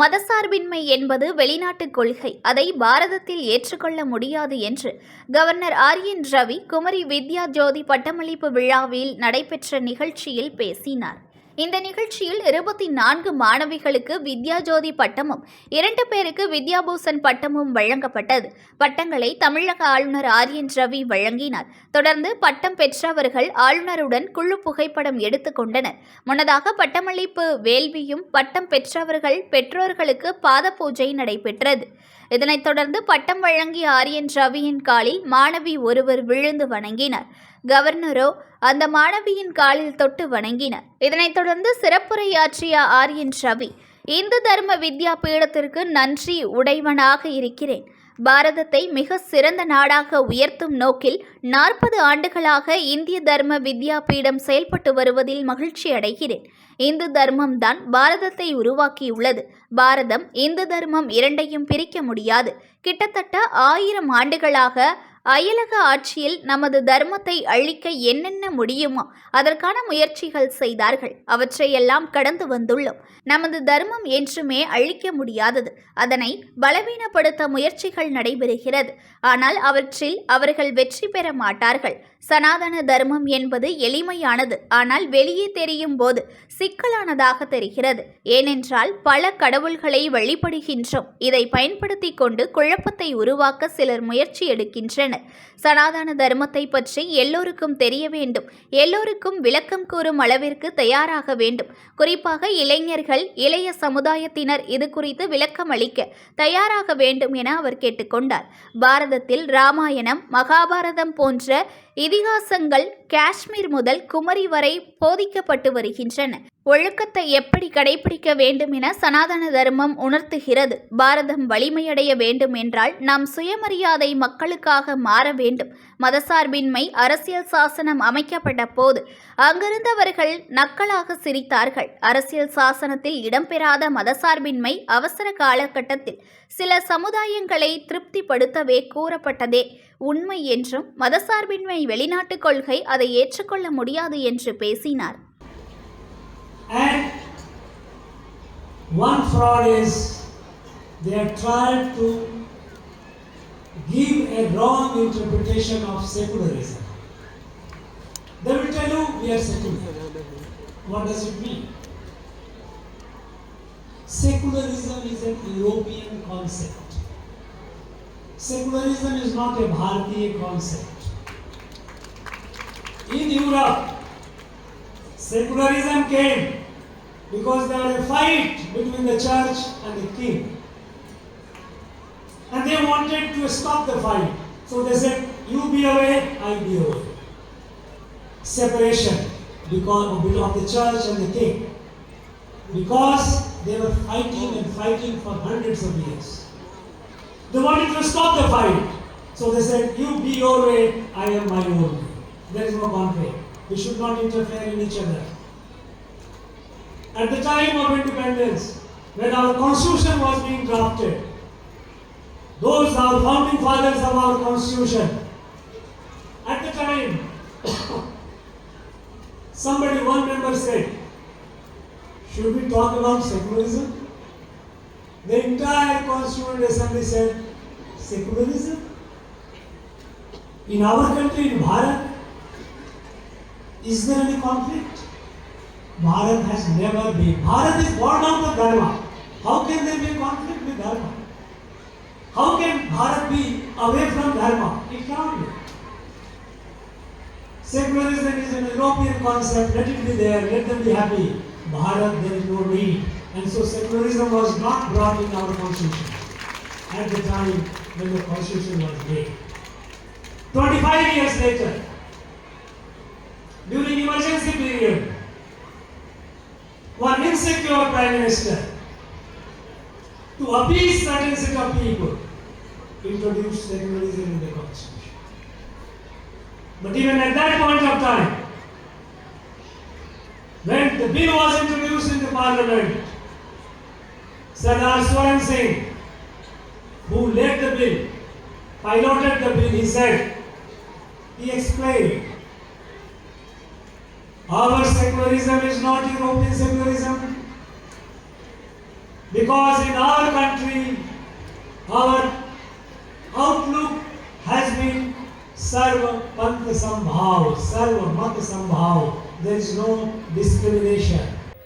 மதசார்பின்மை என்பது வெளிநாட்டு கொள்கை அதை பாரதத்தில் ஏற்றுக்கொள்ள முடியாது என்று governor R N. Ravi Kumari Vidya Jyothi பட்டமளிப்பு விழாவில் நடைபெற்ற நிகழ்ச்சியில் பேசினார் இந்த நிகழ்ச்சியில் இருபத்தி நான்கு மாணவிகளுக்கு வித்யாஜோதி பட்டமும் இரண்டு பேருக்கு வித்யாபூஷன் பட்டமும் வழங்கப்பட்டது. பட்டங்களை தமிழக ஆளுநர் ஆர்.என். ரவி வழங்கினார். தொடர்ந்து பட்டம் பெற்றவர்கள் ஆளுநருடன் குழு புகைப்படம் எடுத்துக்கொண்டனர் முன்னதாக பட்டமளிப்பு வேள்வியும் பட்டம் பெற்றவர்கள் பெற்றோர்களுக்கு பாத பூஜை நடைபெற்றது. இதனைத் தொடர்ந்து பட்டம் வழங்கிய ஆர்.என். ரவியின் காலில் மாணவி ஒருவர் விழுந்து வணங்கினார். கவர்னரோ அந்த மாணவியின் காலில் தொட்டு வணங்கினார். இதனைத் தொடர்ந்து சிறப்புரையாற்றிய ஆர்.என். ரவி இந்து தர்ம வித்யா பீடத்திற்கு நன்றி உடையவனாக இருக்கிறேன். பாரதத்தை மிக சிறந்த நாடாக உயர்த்தும் நோக்கில் நாற்பது ஆண்டுகளாக இந்திய தர்ம வித்யா பீடம் செயல்பட்டு வருவதில் மகிழ்ச்சி அடைகிறேன். இந்து தர்மம் தான் பாரதத்தை உருவாக்கியுள்ளது. பாரதம் இந்து தர்மம் இரண்டையும் பிரிக்க முடியாது. கிட்டத்தட்ட ஆயிரம் ஆண்டுகளாக அயலக ஆட்சியில் நமது தர்மத்தை அழிக்க என்னென்ன முடியுமோ அதற்கான முயற்சிகள் செய்தார்கள். அவற்றையெல்லாம் கடந்து வந்துள்ளோம். நமது தர்மம் என்றுமே அழிக்க முடியாதது. அதனை பலவீனப்படுத்த முயற்சிகள் நடைபெறுகிறது. ஆனால் அவற்றில் அவர்கள் வெற்றி பெற மாட்டார்கள். சனாதன தர்மம் என்பது எளிமையானது. ஆனால் வெளியே தெரியும் போது சிக்கலானதாக தெரிகிறது. ஏனென்றால் பல கடவுள்களை வழிபடுகின்றோம். இதை பயன்படுத்தி கொண்டு குழப்பத்தை உருவாக்க சிலர் முயற்சி எடுக்கின்றனர். சனாதன தர்மத்தை பற்றி எல்லோருக்கும் தெரிய வேண்டும். எல்லோருக்கும் விளக்கம் கூறும் அளவிற்கு தயாராக வேண்டும். குறிப்பாக இளைஞர்கள் இளைய சமுதாயத்தினர் இது குறித்து விளக்கம் அளிக்க தயாராக வேண்டும் என அவர் கேட்டுக்கொண்டார் பாரதத்தில் ராமாயணம் மகாபாரதம் போன்ற இதிகாசங்கள் காஷ்மீர் முதல் குமரி வரை போதிக்கப்பட்டு வருகின்றன. ஒழுக்கத்தை எப்படி கடைபிடிக்க வேண்டும் என சனாதன தர்மம் உணர்த்துகிறது. பாரதம் வலிமையடைய வேண்டும் என்றால் நாம் சுயமரியாதை மக்களுக்காக மாற வேண்டும். மதசார்பின்மை அரசியல் சாசனம் அமைக்கப்பட்ட போது அங்கிருந்தவர்கள் நக்கலாக சிரித்தார்கள். அரசியல் சாசனத்தில் இடம்பெறாத மதசார்பின்மை அவசர காலகட்டத்தில் சில சமுதாயங்களை திருப்திப்படுத்தவே கூறப்பட்டதே. உண்மை என்றும் மதசார்பின்மை வெளிநாட்டு கொள்கை அதை ஏற்றுக்கொள்ள முடியாது என்று பேசினார் And one fraud is they have tried to give a wrong interpretation of secularism. They will tell you we are secular. What does it mean? Secularism is an European concept. Secularism is not a Bharatiya concept. In Europe, secularism came because there was a fight between the church and the king. And they wanted to stop the fight. So they said, You be away, I be away. Separation because of the church and the king. Because they were fighting and fighting for hundreds of years. They wanted to stop the fight. So they said, You be your way, I am my own way. There is no conflict. We should not interfere in each other. At the time of independence, when our constitution was being drafted, those are founding fathers of our constitution. At the time, somebody, one member said, should we talk about secularism? The entire Constituent Assembly said, secularism? In our country, in Bharat, is there any conflict? Bharat has never been. Bharat is born out of Dharma. How can there be a conflict with Dharma? How can Bharat be away from Dharma? It cannot be. Secularism is an European concept. Let it be there. Let them be happy. Bharat, there is no need. And so secularism was not brought in our constitution at the time when the constitution was made. 25 years later, during emergency period, one insecure prime minister, to appease certain set of people, introduced secularism in the constitution. But even at that point of time, when the bill was introduced in the parliament, Sardar Swaran Singh, who led the bill, piloted the bill, he said, he explained, our secularism is not European secularism. Because in our country, our outlook has been Sarva Pant Sambhav, Sarva Mat Sambhav. There is no discrimination.